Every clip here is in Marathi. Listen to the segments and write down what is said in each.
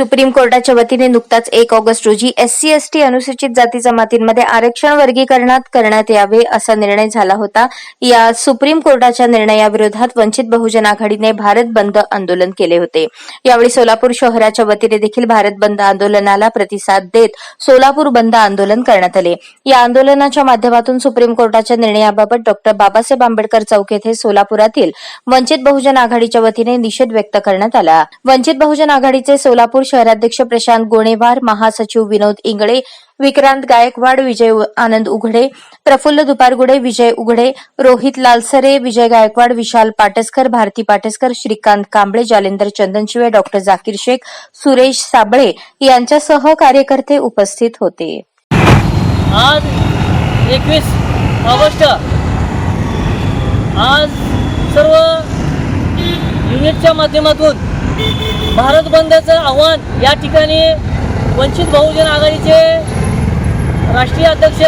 सुप्रीम कोर्टाच्या वतीने नुकताच एक ऑगस्ट रोजी एससी एसटी अनुसूचित जाती जमातींमध्ये आरक्षण वर्गीकरणात करण्यात यावे असा निर्णय झाला होता. या सुप्रीम कोर्टाच्या निर्णयाविरोधात वंचित बहुजन आघाडीने भारत बंद आंदोलन केले होते. यावेळी सोलापूर शहराच्या वतीने देखील भारत बंद आंदोलनाला प्रतिसाद देत सोलापूर बंद आंदोलन करण्यात आले. या आंदोलनाच्या माध्यमातून सुप्रीम कोर्टाच्या निर्णयाबाबत डॉक्टर बाबासाहेब आंबेडकर चौक येथे सोलापुरातील वंचित बहुजन आघाडीच्या वतीने निषेध व्यक्त करण्यात आला. वंचित बहुजन आघाडीचे सोलापूर शहराध्यक्ष प्रशांत गोणेवार महासचिव विनोद इंगळे विक्रांत गायकवाड विजय आनंद उघडे प्रफुल्ल दुपारगुडे विजय उघडे रोहित लालसरे विजय गायकवाड विशाल पाटसकर भारती पाटसकर श्रीकांत कांबळे जालेंदर चंदनशिवे डॉक्टर जाकीर शेख सुरेश साबळे यांच्यासह कार्यकर्ते उपस्थित होते. आज एकवीस ऑगस्ट आज सर्व युनिटच्या माध्यमातून भारत बंदचं आव्हान या ठिकाणी वंचित बहुजन आघाडीचे राष्ट्रीय अध्यक्ष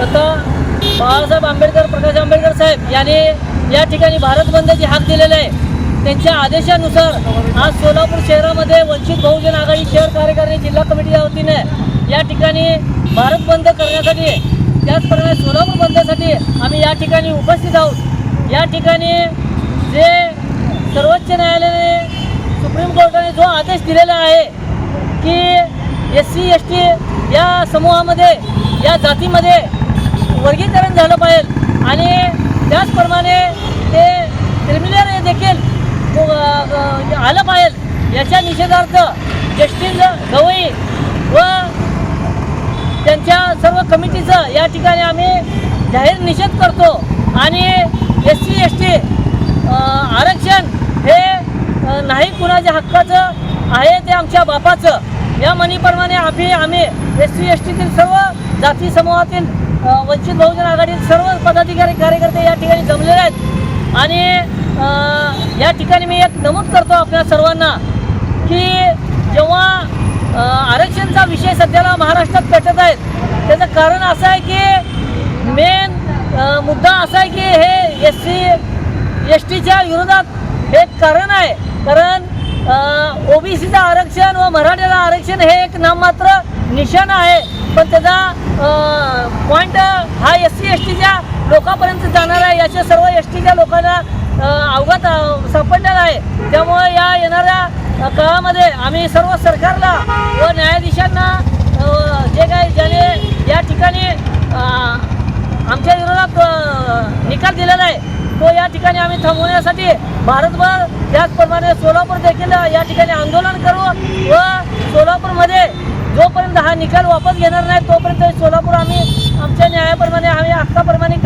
तथा बाळासाहेब आंबेडकर प्रकाश आंबेडकर साहेब यांनी या ठिकाणी भारत बंदची हाक दिलेला आहे. त्यांच्या आदेशानुसार आज सोलापूर शहरामध्ये वंचित बहुजन आघाडी शहर कार्यकारिणी जिल्हा कमिटीच्या वतीने या ठिकाणी भारत बंद करण्यासाठी त्याचप्रमाणे सोलापूर बंदसाठी आम्ही या ठिकाणी उपस्थित आहोत. या ठिकाणी जे सर्वोच्च कोर्टाने जो आदेश दिलेला आहे की एस सी एस टी या समूहामध्ये या जातीमध्ये वर्गीकरण झालं पाहिजे. आणि त्याचप्रमाणे ते क्रिमिनल देखील म्हणजे आलं पाहिजे. याच्या निषेधार्थ जस्टिस गवई व त्यांच्या सर्व कमिटीचं या ठिकाणी आम्ही जाहीर निषेध करतो. आणि एस सी एस टी जे हक्काचं आहे ते आमच्या बापाचं. या म्हणीप्रमाणे आम्ही आम्ही एस सी एस टीतील सर्व जाती समूहातील वंचित बहुजन आघाडीतील सर्व पदाधिकारी कार्यकर्ते या ठिकाणी जमलेले आहेत. आणि या ठिकाणी मी एक नमूद करतो आपल्या सर्वांना की जेव्हा आरक्षणचा विषय सध्याला महाराष्ट्रात पेटत आहेत त्याचं कारण असं आहे की मेन मुद्दा असा आहे की हे एस सी एस टीच्या विरोधात हे एक कारण आहे. कारण ओबीसीचं आरक्षण व मराठ्याचं आरक्षण हे एक नाममात्र निशाण आहे. पण त्याचा पॉईंट हा एस सी एस टीच्या लोकांपर्यंत जाणार आहे. याच्या सर्व एस टीच्या लोकांना अवघात अवगत सापडलेला आहे. त्यामुळे या येणाऱ्या काळामध्ये आम्ही सर्व सरकारला व न्यायाधीशांना जे काही ज्याने या ठिकाणी अ, आमच्या विरोधात अ, निकाल दिलेला आहे तो या ठिकाणी आम्ही थांबवण्यासाठी भारतभर त्याचप्रमाणे सोलापूर देखील या ठिकाणी आंदोलन करू व सोलापूरमध्ये जोपर्यंत हा निकाल वापस घेणार नाही तोपर्यंत सोलापूर आम्ही आमच्या न्यायाप्रमाणे आम्ही हक्काप्रमाणे